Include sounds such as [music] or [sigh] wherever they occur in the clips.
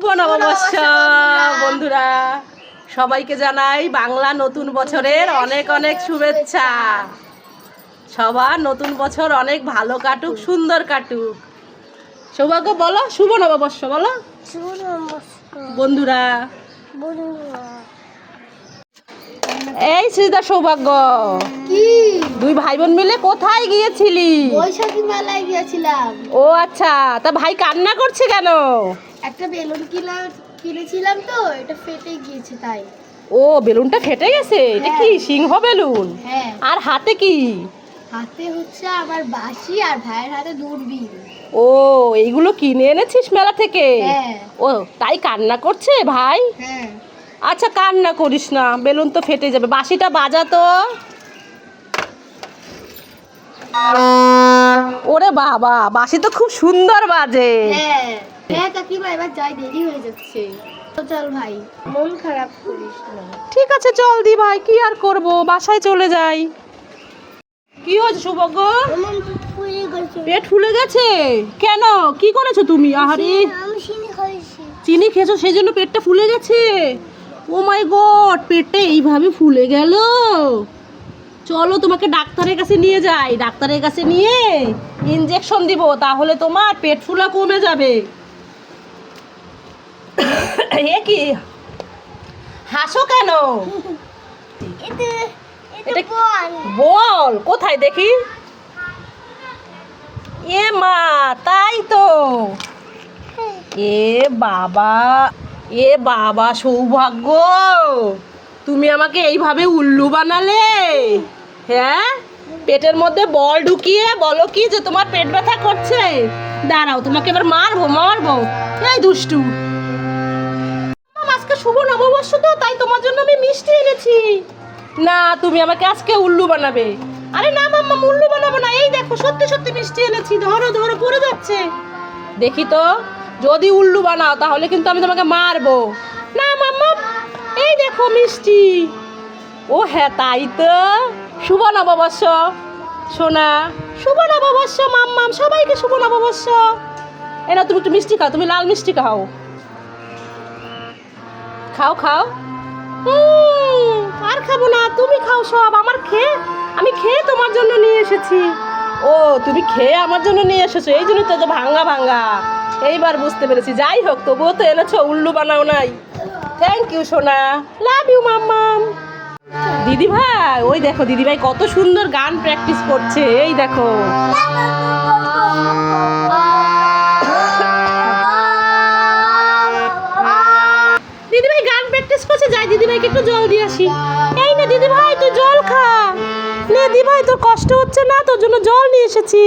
শুভ নববর্ষ বন্ধুরা। সবাইকে জানাই বাংলা নতুন বছরের অনেক অনেক শুভেচ্ছা। সবার নতুন বছর অনেক ভালো কাটুক সুন্দর কাটুক। সৌভাগ্য বলো শুভ নববর্ষ বলো। বন্ধুরা। এই শ্রীদা সৌভাগ্য। কি? দুই ভাই বোন মিলে কোথায় গিয়েছিলি? বৈশাখী মেলায় গিয়েছিলাম। ও আচ্ছা তা ভাই কান্না করছে কেন? একটা বেলুন কিনা কিনেছিলাম তো এটা ফেটে গিয়েছে তাই। ও বেলুনটা ফেটে গেছে? এটা কি সিংহ বেলুন? হ্যাঁ। আর হাতে কি? হাতে হচ্ছে আমার বাসি আর ভাইয়ের হাতে দূরবীন। ও এইগুলো কিনে এনেছিস মেলা থেকে? হ্যাঁ। ও তাই কান্না করছে ভাই? হ্যাঁ। আচ্ছা কান্না করিস না বেলুন তো ফেটে যাবে। বাঁশিটা বাজা তো। ওরে বাবা বাঁশি তো খুব সুন্দর বাজে। হ্যাঁ। হ্যাঁ কাকিমা এবার যাই দেরি হয়ে যাচ্ছে। চল ভাই মন খারাপ করিস না। ঠিক আছে চল দি ভাই কি আর করব? বাসায় চলে যাই। কি হয়েছে গেছে। পেট ফুলে গেছে? কেন? কি করেছ তুমি? আহারে। চিনি খেয়েছো সেই জন্য পেটটা ফুলে গেছে? ও মাই গড পেটটা এইভাবে ফুলে গেল? চলো তোমাকে ডাক্তারের কাছে নিয়ে যাই। ডাক্তারের কাছে নিয়ে ইনজেকশন দিব তাহলে তোমার পেট ফুলা কমে যাবে। এ কি? হাসো কেন? এটা বল কোথায় দেখি? এ মা তাই তো। এ বাবা এ বাবা সৌভাগ্য। তুমি আমাকে এইভাবে উল্লু বানালে? হ্যাঁ? পেটের মধ্যে বল ঢুকিয়ে বলো কি যে তোমার পেট ব্যথা করছে? দাঁড়াও তোমাকে এবার মারবো মারবো। এই দুষ্টু। তাই তোমার জন্য আমি মিষ্টি এনেছি। না, তুমি আমাকে আজকে উল্লু বানাবে। আরে না মাম্মা উল্লু বানাবো না। এই দেখো, সত্যি সত্যি মিষ্টি এনেছি। ধরো ধরো, পড়ে যাচ্ছে। দেখি তো, যদি উল্লু বানাও, তাহলে কিন্তু আমি তোমাকে মারবো। না মাম্মা, এই দেখো মিষ্টি। ও হ্যাঁ তাই তো। শুভ নববর্ষ। সোনা, শুভ নববর্ষ মাম্মাম সবাইকে শুভ নববর্ষ। এ না তুমি একটু মিষ্টি খাও, তুমি লাল মিষ্টি খাও। খাও খাও। আর খাব না, তুমি খাও সব, আমার খেয়ে, আমি খেয়ে তোমার জন্য নিয়ে এসেছি। ও, তুমি খেয়ে আমার জন্য নিয়ে এসেছ, এই জন্য তো ভাঙ্গা ভাঙ্গা এইবার বুঝতে পেরেছি, যাই হোক, তবুও তো এনেছো, উল্লু বানাও নাই। থ্যাংক ইউ সোনা। লাভ ইউ মাম্মাম। দিদি ভাই, ওই দেখো, দিদি ভাই কত সুন্দর গান প্র্যাকটিস করছে, এই দেখো। দিদি ভাই, গান প্র্যাকটিস করছে যাই দিদি ভাইকে একটু জল দিয়ে আসি। এই না দিদি ভাই তুই জল খা। নে দিদি ভাই তোর কষ্ট হচ্ছে না তোর জন্য জল নিয়ে এসেছি।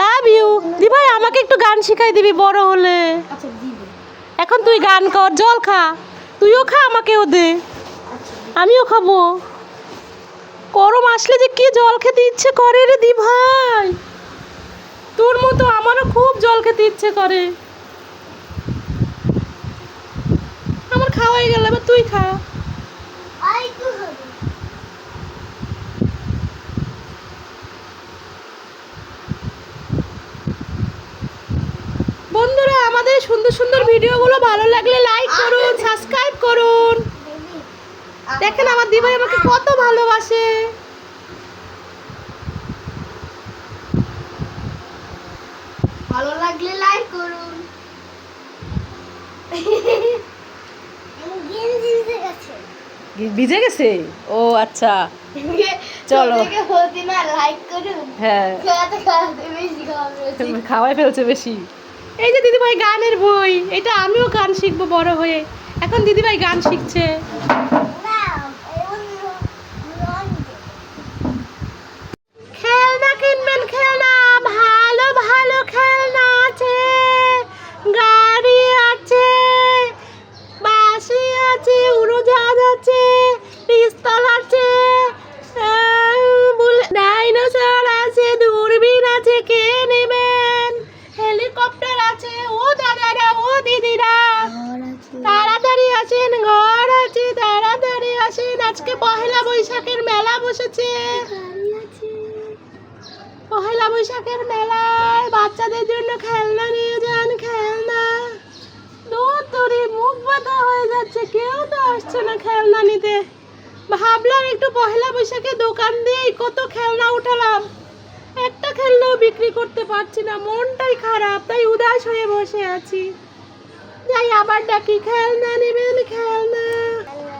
লাভ ইউ দিদি ভাই আমাকে একটু গান শিখাই দিবি বড় হলে। আচ্ছা এখন তুই গান কর জল খা। তুইও খা আমাকেও দে। আমিও খাব। গরম আসলে যে কি জল খেতে ইচ্ছে করে রে দি ভাই তোর মতো আমারও খুব জল খেতে ইচ্ছে করে। আমার খাওয়াই গেল এবার তুই খা। বন্ধুরা আমাদের সুন্দর সুন্দর ভিডিওগুলো ভালো লাগলে লাইক করুন সাবস্ক্রাইব করুন। দেখেন আমার দিভাই আমাকে কত ভালোবাসে। ভালো লাগলে লাইক করুন। [laughs] ভিজে গেছে? ও আচ্ছা। চলো। হ্যাঁ। খাওয়াই ফেলছে বেশি। এই যে দিদিভাই গানের বই, এটা আমিও গান শিখব বড় হয়ে। এখন দিদিভাই গান শিখছে। বৈশাখের মেলা বসেছে। পহেলা বৈশাখের মেলায় বাচ্চাদের জন্য খেলনা নিয়ে যান খেলনা। দূর দূরে মুখ ব্যথা হয়ে যাচ্ছে, কেউ তো আসছে না খেলনা নিতে। ভাবলাম একটু পহেলা বৈশাখে দোকান দিয়েই কত খেলনা উঠালাম। একটা খেলনাও বিক্রি করতে পারছি না, মনটাই খারাপ, তাই উদাস হয়ে বসে আছি। যাই, আবার ডাকি খেলনা নেবেন, খেলনা।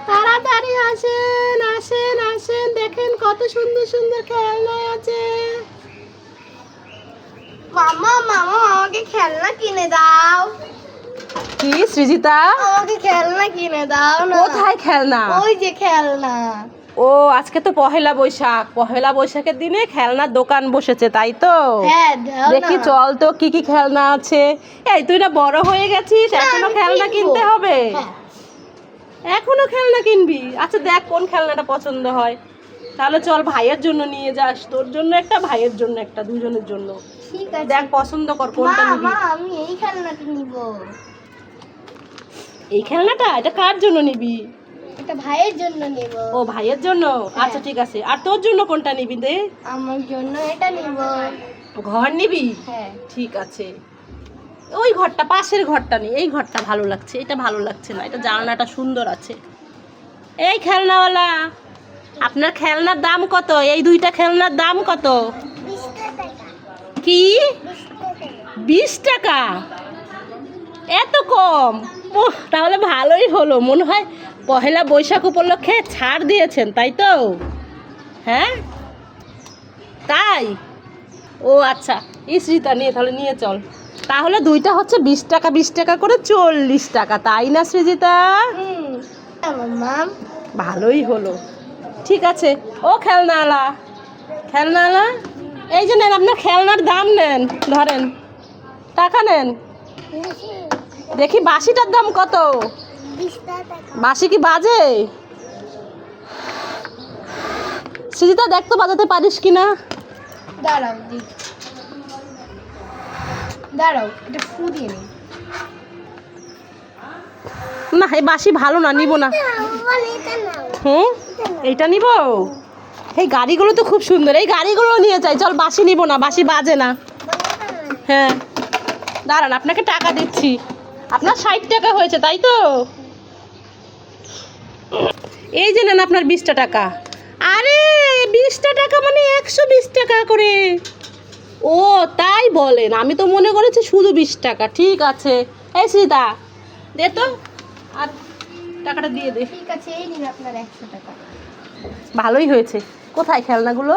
তাড়াতাড়ি আসেন আসেন আসেন। দেখেন কত সুন্দর সুন্দর খেলনা আছে। মামা মামা আমাকে খেলনা কিনে দাও। কি সৃজিতা? আমাকে খেলনা কিনে দাও না। কোথায় খেলনা? ওই যে খেলনা। ও আজকে তো পহেলা বৈশাখ। পহেলা বৈশাখের দিনে খেলনার দোকান বসেছে তাই তো? হ্যাঁ দেখি চল তো কি কি খেলনা আছে। এই তুই না বড় হয়ে গেছিস এখনও খেলনা কিনতে হবে? হ্যাঁ। এখনও খেলনা কিনবি? আচ্ছা দেখ কোন খেলনাটা পছন্দ হয়। তাহলে চল ভাইয়ের জন্য নিয়ে যাস। তোর জন্য একটা ভাইয়ের জন্য একটা দুজনের জন্য। ঠিক আছে। দেখ পছন্দ কর কোনটা নিবি? আমি এই খেলনাটা নিব। এই খেলনাটা? এটা কার জন্য নিবি? এটা ভাইয়ের জন্য নেব। ও ভাইয়ের জন্য? আচ্ছা ঠিক আছে। আর তোর জন্য কোনটা নিবি দে? আমার জন্য এটা নিব। ঘর নিবি? হ্যাঁ। ঠিক আছে। ওই ঘরটা, পাশের ঘরটা নেই, এই ঘরটা ভালো লাগছে, এটা ভালো লাগছে না, এটা জানলাটা সুন্দর আছে। এই খেলনাওয়ালা, আপনার খেলনার দাম কত? এই দুইটা খেলনার দাম কত? কি? বিশ টাকা? এত কম? তাহলে ভালোই হলো। মনে হয় পহেলা বৈশাখ উপলক্ষে ছাড় দিয়েছেন, তাই তো? হ্যাঁ? তাই? ও আচ্ছা ইসরিতা নিয়ে, তাহলে নিয়ে চল। তাহলে দুইটা হচ্ছে বিশ টাকা বিশ টাকা করে চল্লিশ টাকা, তাই না, সৃজিতা? ভালোই হলো। ঠিক আছে, ও খেলনালা খেলনালা এই যে নেন, আপনার খেলনার দাম নেন, ধরেন। টাকা নেন। দেখি বাসিটার দাম কত? বাসি কি বাজে? সৃজিতা, দেখ তো বাজাতে পারিস কি না দাঁড়াও দাঁড়াও, এটা ফু দিয়ে না। এই বাসি ভালো না, নিব না। হুম? এইটা নিব? এই গাড়িগুলো তো খুব সুন্দর, এই গাড়িগুলো নিয়ে যাই। চল, বাসি নিব না, বাসি বাজে না। হ্যাঁ। দাঁড়ান, আপনাকে টাকা দিচ্ছি। আপনার ষাট টাকা হয়েছে, তাই তো? এই যে নেন আপনার বিশটা টাকা। আরে, বিশটা টাকা মানে একশো বিশ টাকা করে। ও তাই বলেন। আমি তো মনে করেছি শুধু বিশ টাকা। ঠিক আছে। এই সীতা দে তো। আর টাকাটা দিয়ে দে। ঠিক আছে এই নিন আপনার একশো টাকা। ভালোই হয়েছে। কোথায় খেলনাগুলো?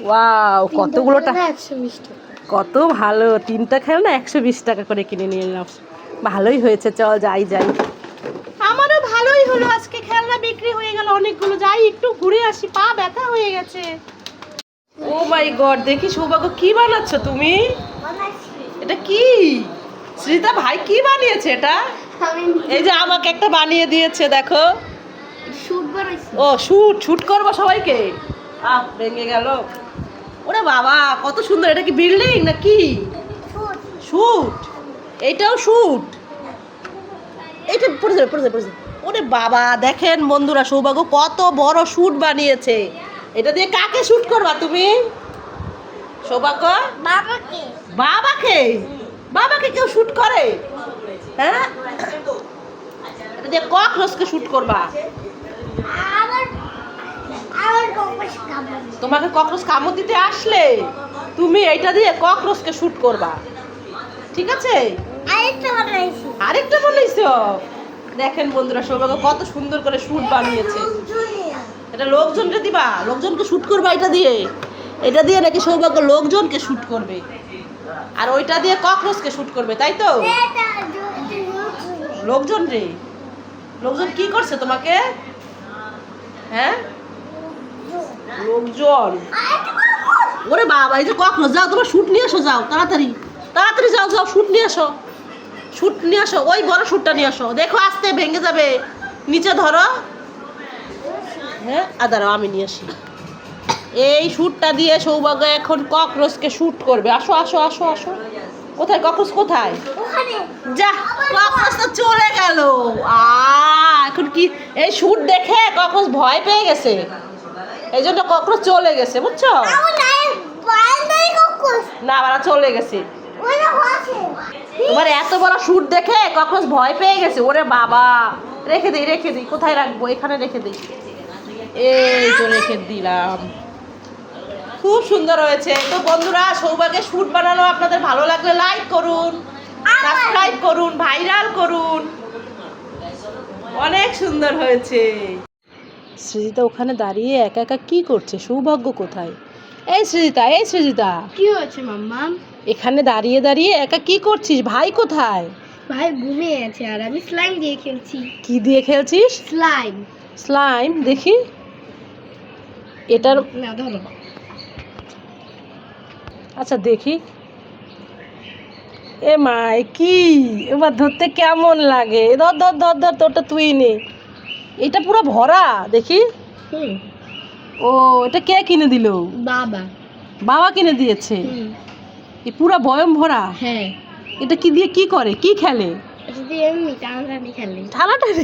ওয়াও কতগুলো টাকা। কত ভালো। তিনটা খেলনা একশো বিশ টাকা করে কিনে নিয়ে এলাম। ভালোই হয়েছে। চল যাই যাই। আমারও ভালোই হলো। আজকে খেলনা বিক্রি হয়ে গেল অনেকগুলো। যাই একটু ঘুরে আসি। পা ব্যথা হয়ে গেছে। ও মাই গড দেখি সৌভাগ্য কি বানাচ্ছ তুমি? এটা কি? শ্রীতা ভাই কি বানিয়েছে এটা? এই যে আমাকে একটা বানিয়ে দিয়েছে দেখো। ও শুট শুট করব সবাইকে। আহ ভেঙে গেল। ওরে বাবা কত সুন্দর এটা কি বিল্ডিং না কি? শুট এইটাও শুট এইটা পড়ে যাবে পড়ে যাবে পড়ে যাবে। ওরে বাবা দেখেন বন্ধুরা সৌভাগ্য কত বড় শুট বানিয়েছে। এটা দিয়ে কাকে শুট করবা তুমি? সৌভাগ্য? বাবাকে। বাবাকে? বাবাকে কেউ শুট করে? হ্যাঁ? এটা দিয়ে ককরোচকে শুট করবা। তোমাকে ককরোচ কামড় দিতে আসলে তুমি এইটা দিয়ে ককরোচকে শুট করবা। ঠিক আছে? আরেকটা বানাইছো। দেখেন বন্ধুরা সৌভাগ্য কত সুন্দর করে শুট বানিয়েছে। এটা লোকজনকে দিবা? লোকজনকে শুট করবা এটা দিয়ে? এটা দিয়ে নাকি সৌভাগ্য লোকজনকে শুট করবে? আর ওইটা দিয়ে ককরোচকে শুট করবে, তাই তো? লোকজন রে। লোকজন কি করছে তোমাকে? হ্যাঁ? লোকজন। ওরে বাবা, এই যে ককরোচ যাও তোমার শ্যুট নিয়ে আসো যাও, তাড়াতাড়ি। তাড়াতাড়ি যাও যাও শ্যুট নিয়ে আসো শ্যুট নিয়ে আসো ওই বড় শ্যুটটা নিয়ে আসো দেখো, আস্তে ভেঙে যাবে। নিচে ধরো। হ্যাঁ? দাঁড়াও আমি নিয়ে আসি। এই শুটটা দিয়ে সৌভাগ্য এখন ককরোচকে শুট করবে। আসো আসো আসো আসো। কোথায়? ককরোচ কোথায়? যা ককরোচ তো চলে গেল। আ এখন কি? এই শুট দেখে ককরোচ ভয় পেয়ে গেছে। এই জন্য ককরোচ চলে গেছে বুঝছ? না ওরা চলে গেছে। তোমার এত বড় শুট দেখে ককরোচ ভয় পেয়ে গেছে। ওরে বাবা রেখে দিই রেখে দিই। কোথায় রাখব? এখানে রেখে দিই। এই তো রেখে দিলাম। খুব সুন্দর হয়েছে। তো বন্ধুরা সৌভাগ্যের শুট বানানো আপনাদের ভালো লাগলে লাইক করুন সাবস্ক্রাইব করুন ভাইরাল করুন। অনেক সুন্দর হয়েছে। সৃজিতা ওখানে দাঁড়িয়ে একা একা কি করছে? সৌভাগ্য কোথায়? এই সৃজিতা এই সৃজিতা। কি হয়েছে মাম্মা? এখানে দাঁড়িয়ে দাঁড়িয়ে একা কি করছিস? ভাই কোথায়? ভাই ঘুমিয়ে আছে আর আমি স্লাইম দিয়ে খেলছি। কি দিয়ে খেলছিস? স্লাইম স্লাইম দেখি। এটার আচ্ছা দেখি। এ মাই কি? এবার ধরতে কেমন লাগে? ধর ধর ধর ধর তোরটা তুই নে। এটা পুরো ভরা দেখি। ও এটা কে কিনে দিল? বাবা। বাবা কিনে দিয়েছে? এ পুরো বয়ম ভরা? হ্যাঁ। এটা কি দিয়ে কি করে? কি খেলে? যদি এমনি টানাটানি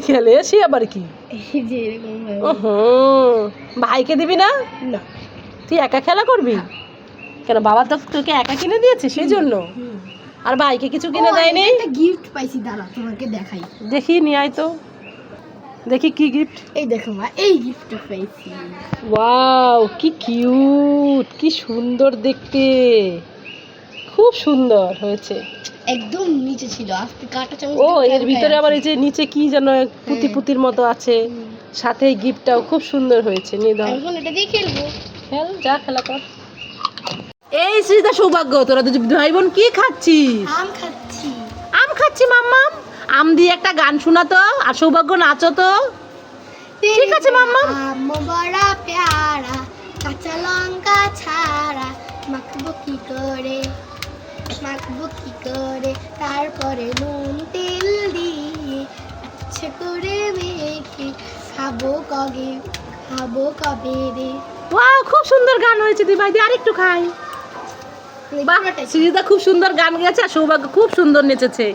খেলে। সে আবার কি? এই যে এরকম। হুম ভাইকে দিবি না? না। তুই একা খেলা করবি? কেন বাবা তো তোকে একা কিনে দিয়েছে সেই জন্য আর ভাইকে কিছু কিনে দেয়নি? একটা গিফট পাইছি দাঁড়া তোমাকে দেখাই। দেখি নিয়ে আয় তো। দেখি কি গিফট এই দেখো মা এই গিফটটা পাইছি। ওয়াও কি কিউট কি সুন্দর দেখতে। খুব সুন্দর হয়েছে। একদম নিচে ছিল আজকে কাটা চামচ ও এর ভিতরে আবার এই যে নিচে কি যেন পুঁতি হ্যাঁ। পুতির মতো আছে সাথে গিফটটাও খুব সুন্দর হয়েছে নিয়ে দাও। এখন এটা দিয়ে খেলব। খেল যা খেলা কর। এই শ্রীতা সৌভাগ্য তোরা দুজন ভাই বোন কি খাচ্ছিস? আম খাচ্ছি। আম খাচ্ছি মাম্মাম? আম দিয়ে একটা গান শোনা তো আর সৌভাগ্য নাচো তো। ঠিক আছে, মাম্মা। আম বড়া পেয়ারা কাঁচা লঙ্কা ছাড়া মাখবো কি করে? মাখবো কি করে তারপরে নুন তেল দিয়ে আচ্ছা করে মেখে খাব কবে খাব কবে রে? ওয়াও খুব সুন্দর গান হয়েছে দি ভাই আরেকটু খাই। বাহ। সৃজিতা খুব সুন্দর গান গেছে আর সৌভাগ্য খুব সুন্দর নেচেছে।